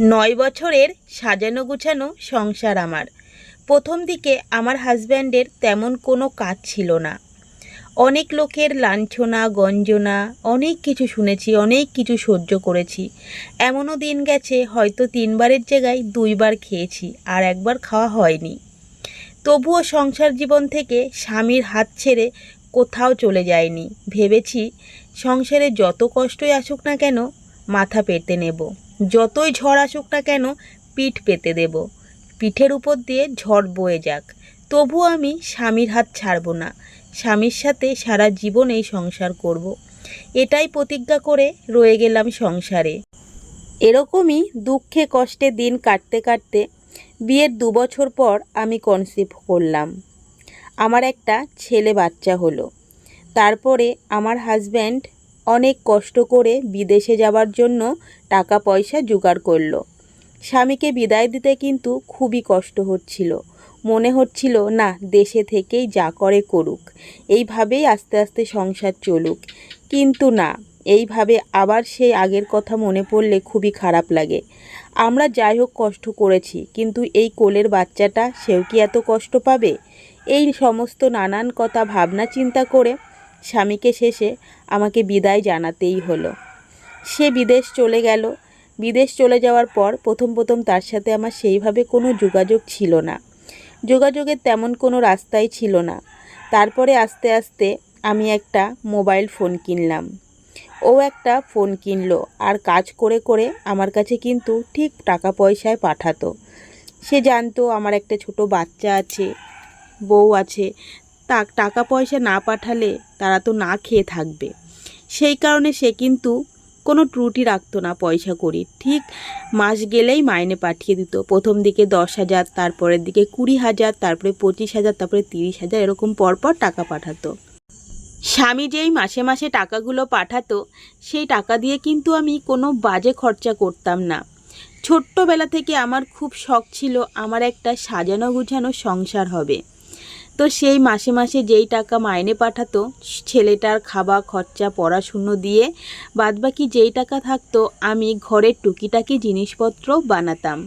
নয় বছরের সাজানো গুছানো সংসার আমার। প্রথম দিকে আমার হাজব্যান্ডের তেমন কোনো কাজ ছিল না। অনেক লোকের লাঞ্ছনা, গঞ্জনা, অনেক কিছু শুনেছি, অনেক কিছু সহ্য করেছি। এমনও দিন গেছে, হয়তো তিনবারের জায়গায় দুইবার খেয়েছি আর একবার খাওয়া হয়নি। তবুও সংসার জীবন থেকে স্বামীর হাত ছেড়ে কোথাও চলে যায়নি। ভেবেছি সংসারে যত কষ্টই আসুক না কেন, মাথা পেতে নেব। যতই ঝড় আসুক না কেন পিঠ পেতে দেব। পিঠের উপর দিয়ে ঝড় বয়ে যাক। তবুও আমি স্বামীর হাত ছাড়ব না। স্বামীর সাথে সারা জীবন এই সংসার করব। এটাই প্রতিজ্ঞা করে রয়ে গেলাম সংসারে। এরকমই দুঃখে কষ্টে দিন কাটতে কাটতে বিয়ের দু বছর পর আমি কনসিভ করলাম। আমার একটা ছেলে বাচ্চা হলো। তারপরে আমার হাজব্যান্ড অনেক কষ্ট করে বিদেশে যাওয়ার জন্য টাকা পয়সা জোগাড় করল। স্বামীকে বিদায় দিতে কিন্তু খুবই কষ্ট হচ্ছিল। মনে হচ্ছিল, না, দেশে থেকেই যা করে করুক। এইভাবেই আস্তে আস্তে সংসার চলুক। কিন্তু না, এইভাবে আবার সেই আগের কথা মনে পড়লে খুবই খারাপ লাগে। আমরা যাই হোক, কষ্ট করেছি, কিন্তু এই কোলের বাচ্চাটা সেও কি এত কষ্ট পাবে? এই সমস্ত নানান কথা ভাবনা চিন্তা করে স্বামীকে শেষে আমাকে বিদায় জানাতেই হলো। সে বিদেশ চলে গেল। বিদেশ চলে যাওয়ার পর প্রথম প্রথম তার সাথে আমার সেইভাবে কোনো যোগাযোগ ছিল না। যোগাযোগের তেমন কোনো রাস্তাই ছিল না। তারপরে আস্তে আস্তে আমি একটা মোবাইল ফোন কিনলাম। ও একটা ফোন কিনলো আর কাজ করে করে আমার কাছে কিন্তু ঠিক টাকা পয়সায় পাঠাতো। সে জানতো আমার একটা ছোট বাচ্চা আছে, বউ আছে তা টাকা পয়সা না পাঠালে তারা তো না খেয়ে থাকবে। সেই কারণে সে কিন্তু কোনো ত্রুটি রাখতো না পয়সা করি ঠিক মাস গেলেই মাইনে পাঠিয়ে দিত। প্রথম দিকে দশ হাজার, তারপরের দিকে কুড়ি হাজার, তারপরে পঁচিশ হাজার, তারপরে তিরিশ হাজার এরকম পরপর টাকা পাঠাতো। স্বামী যেই মাসে মাসে টাকাগুলো পাঠাতো, সেই টাকা দিয়ে কিন্তু আমি কোনো বাজে খরচা করতাম না। ছোট্টবেলা থেকে আমার খুব শখ ছিল আমার একটা সাজানো গুছানো সংসার হবে। তো সেই মাসে মাসে যেই টাকা মাইনে পাঠাতো, ছেলেটার খাওয়া খরচা, পড়াশুনো দিয়ে বাদবাকি যেই টাকা থাকতো, আমি ঘরের টুকিটাকি জিনিসপত্র বানাতাম।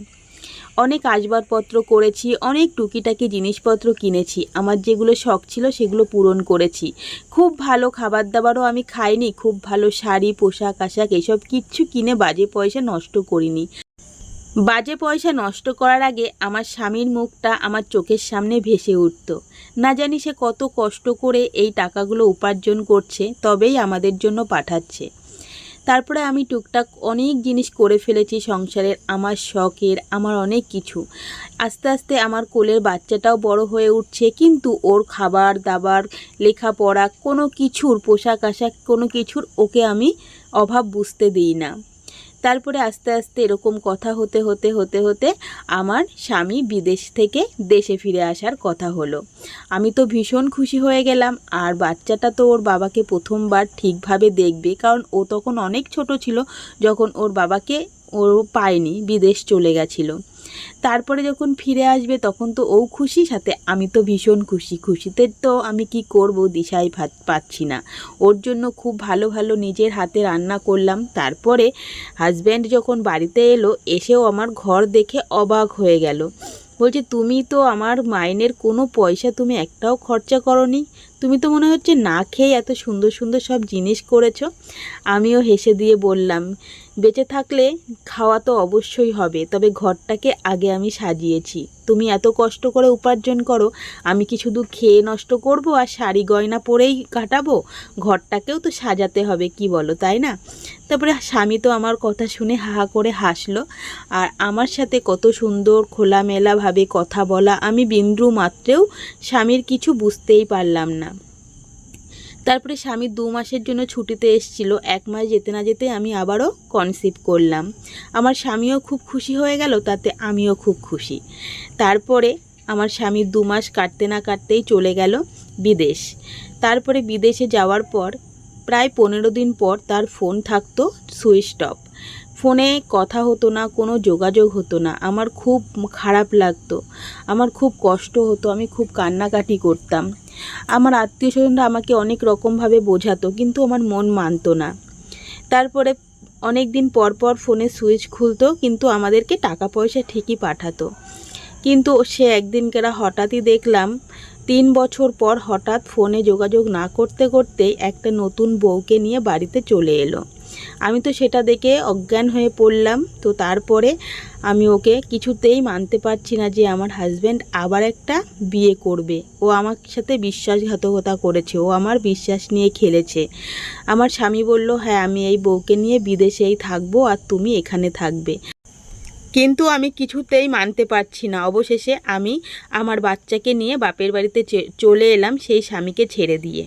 অনেক আসবাবপত্র করেছি, অনেক টুকিটাকি জিনিসপত্র কিনেছি। আমার যেগুলো শখ ছিল সেগুলো পূরণ করেছি। খুব ভালো খাবার দাবারও আমি খাইনি, খুব ভালো শাড়ি, পোশাক, আশাক এসব কিচ্ছু কিনে বাজে পয়সা নষ্ট করিনি। বাজে পয়সা নষ্ট করার আগে আমার স্বামীর মুখটা আমার চোখের সামনে ভেসে উঠত। না জানি সে কত কষ্ট করে এই টাকাগুলো উপার্জন করছে, তবেই আমাদের জন্য পাঠাচ্ছে। তারপরে আমি টুকটাক অনেক জিনিস করে ফেলেছি সংসারের, আমার শখের, আমার অনেক কিছু। আস্তে আস্তে আমার কোলের বাচ্চাটাও বড় হয়ে উঠছে, কিন্তু ওর খাবার দাবার, লেখাপড়া, কোনো কিছুর পোশাক আশাক, কোনো কিছুর ওকে আমি অভাব বুঝতে দিই না। তারপরে আস্তে আস্তে এরকম কথা হতে হতে হতে হতে আমার স্বামী বিদেশ থেকে দেশে ফিরে আসার কথা হলো। আমি তো ভীষণ খুশি হয়ে গেলাম। আর বাচ্চাটা তো ওর বাবাকে প্রথমবার ঠিকভাবে দেখবে। কারণ ও তখন অনেক ছোট ছিল। যখন ওর বাবাকে ও পায়নি, বিদেশ চলে গেছিল। তারপরে যখন ফিরে আসবে তখন তো ও খুশি, সাথে আমি তো ভীষণ খুশি। খুশিতে তো আমি কি করব দিশাই ভাত পাচ্ছি না। ওর জন্য খুব ভালো ভালো নিজের হাতে রান্না করলাম। তারপরে হাজব্যান্ড যখন বাড়িতে এলো, এসেও আমার ঘর দেখে অবাক হয়ে গেল। বলছে, তুমি তো আমার মাইনের কোনো পয়সা তুমি একটাও খরচা করনি? তুমি তো মনে হচ্ছে না খেয়ে এত সুন্দর সুন্দর সব জিনিস করেছ। আমিও হেসে দিয়ে বললাম, বেঁচে থাকলে খাওয়া তো অবশ্যই হবে, তবে ঘরটাকে আগে আমি সাজিয়েছি। তুমি এত কষ্ট করে উপার্জন করো, আমি কি শুধু খেয়ে নষ্ট করব আর শাড়ি গয়না পরেই কাটাবো? ঘরটাকেও তো সাজাতে হবে, কি বলো, তাই না? তারপরে স্বামী তো আমার কথা শুনে হাহা করে হাসলো। আর আমার সাথে কত সুন্দর খোলামেলাভাবে কথা বলা আমি বিন্দু মাত্রেও স্বামীর কিছু বুঝতেই পারলাম না। তারপরে স্বামী দু মাসের জন্য ছুটিতে এসছিল। এক মাস যেতে না যেতে আমি আবারও কনসিভ করলাম। আমার স্বামীও খুব খুশি হয়ে গেল, তাতে আমিও খুব খুশি। তারপরে আমার স্বামী দু মাস কাটতে না কাটতেই চলে গেল বিদেশ। তারপরে বিদেশে যাওয়ার পর প্রায় পনেরো দিন পর তার ফোন থাকতো সুইচ অফ। ফোনে কথা হতো না, কোনো যোগাযোগ হতো না। আমার খুব খারাপ লাগতো। আমার খুব কষ্ট হতো, আমি খুব কান্নাকাটি করতাম। আমার আত্মীয় স্বজনরা আমাকে অনেক রকমভাবে বোঝাতো, কিন্তু আমার মন মানতো না। তারপরে অনেক দিন পর পর ফোনে সুইচ খুলতো, কিন্তু আমাদেরকে টাকা পয়সা ঠিকই পাঠাতো। কিন্তু সে একদিনকেরা হঠাৎই দেখলাম, তিন বছর পর হঠাৎ ফোনে যোগাযোগ না করতে করতেই একটা নতুন বউকে নিয়ে বাড়িতে চলে এলো। আমি তো সেটা দেখে অজ্ঞান হয়ে পড়লাম। তো তারপরে আমি ওকে কিছুতেই মানতে পারছি না যে আমার হাজব্যান্ড আবার একটা বিয়ে করবে। ও আমার সাথে বিশ্বাসঘাতকতা করেছে। ও আমার বিশ্বাস নিয়ে খেলেছে। আমার স্বামী বলল হ্যাঁ আমি এই বউকে নিয়ে বিদেশেই থাকব আর তুমি এখানে থাকবে। কিন্তু আমি কিছুতেই মানতে পারছি না। অবশেষে আমি আমার বাচ্চাকে নিয়ে বাপের বাড়িতে চলে এলাম সেই স্বামীকে ছেড়ে দিয়ে।